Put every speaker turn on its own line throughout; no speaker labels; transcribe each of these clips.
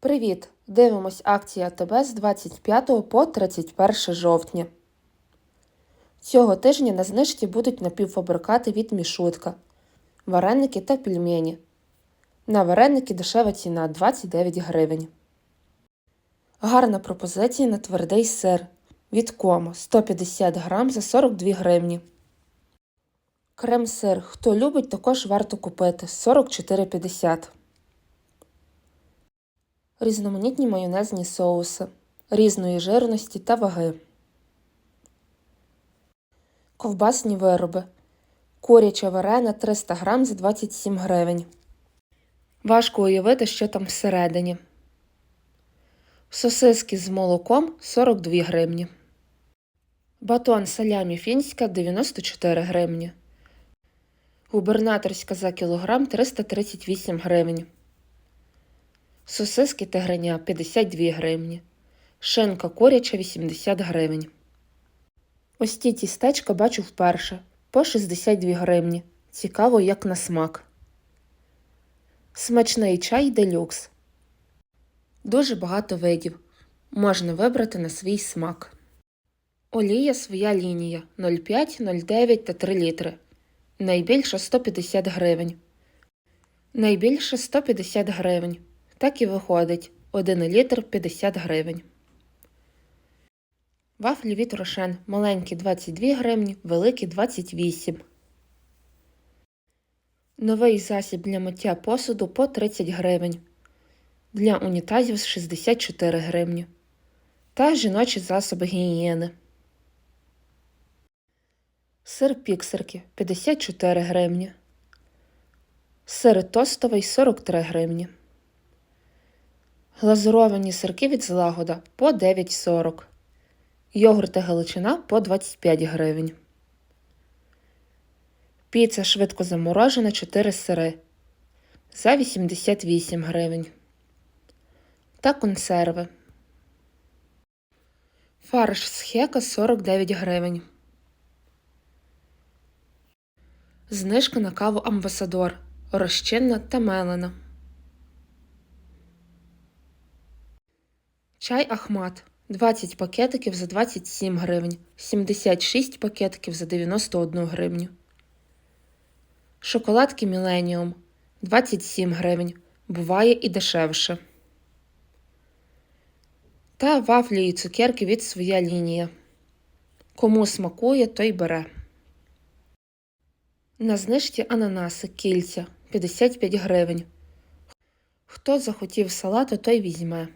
Привіт! Дивимось акції АТБ з 25 по 31 жовтня. Цього тижня на знижці будуть напівфабрикати від Мішутка, вареники та пельмені. На вареники дешева ціна 29 гривень. Гарна пропозиція на твердий сир від Комо 150 грам за 42 гривні. Крем-сир, хто любить, також варто купити 44,50. Різноманітні майонезні соуси різної жирності та ваги. Ковбасні вироби. Куряча варена 300 грам за 27 гривень. Важко уявити, що там всередині. Сосиски з молоком 42 гривні. Батон салямі фінська 94 гривні. Губернаторська за кілограм 338 гривень. Сосиски тигриня 52 гривні. Шинка куряча 80 гривень. Ось ті тістечка бачу вперше по 62 гривні. Цікаво, як на смак. Смачний чай делюкс. Дуже багато видів. Можна вибрати на свій смак. Олія своя лінія 0,5, 0,9 та 3 літри. Найбільша 150 гривень. Найбільше 150 гривень. Так і виходить 1 літр 50 гривень. Вафлі від рошен маленькі 22 гривні, великі 28. Новий засіб для миття посуду по 30 гривень. Для унітазів 64 гривні. Та жіночі засоби гігієни. Сир піксерки 54 гривні. Сир тостовий 43 гривні. Глазуровані сирки від злагода по 9,40. Йогурти Галичина по 25 гривень. Піца швидко заморожена 4 сири за 88 гривень. Та консерви. Фарш з хека 49 гривень. Знижка на каву Амбасадор. Розчинна та мелена. Чай Ахмат 20 пакетиків за 27 гривень, 76 пакетиків за 91 гривню. Шоколадки Міленіум 27 гривень. Буває і дешевше. Та вафлі і цукерки від своя лінія. Кому смакує, той бере. На знижці ананаси кільця 55 гривень. Хто захотів салату, той візьме.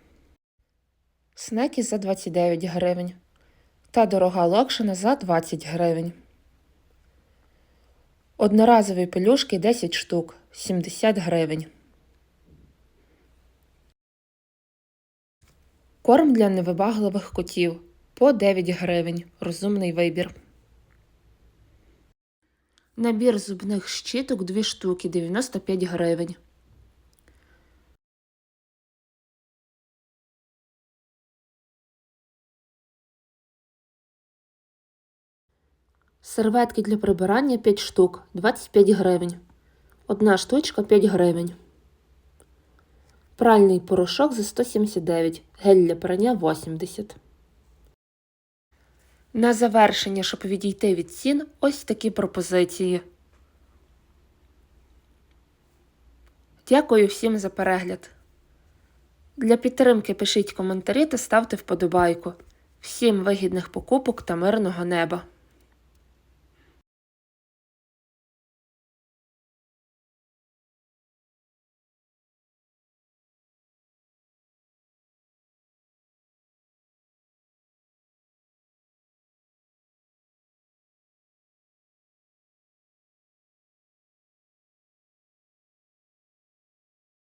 Снеки за 29 гривень. Та дорога локшина за 20 гривень. Одноразові пелюшки 10 штук 70 гривень. Корм для невибагливих котів по 9 гривень. Розумний вибір. Набір зубних щіток 2 штуки 95 гривень. Серветки для прибирання 5 штук 25 гривень. Одна штучка 5 гривень. Пральний порошок за 179, гель для прання 80. На завершення, щоб відійти від цін, ось такі пропозиції. Дякую всім за перегляд. Для підтримки пишіть коментарі та ставте вподобайку. Всім вигідних покупок та мирного неба!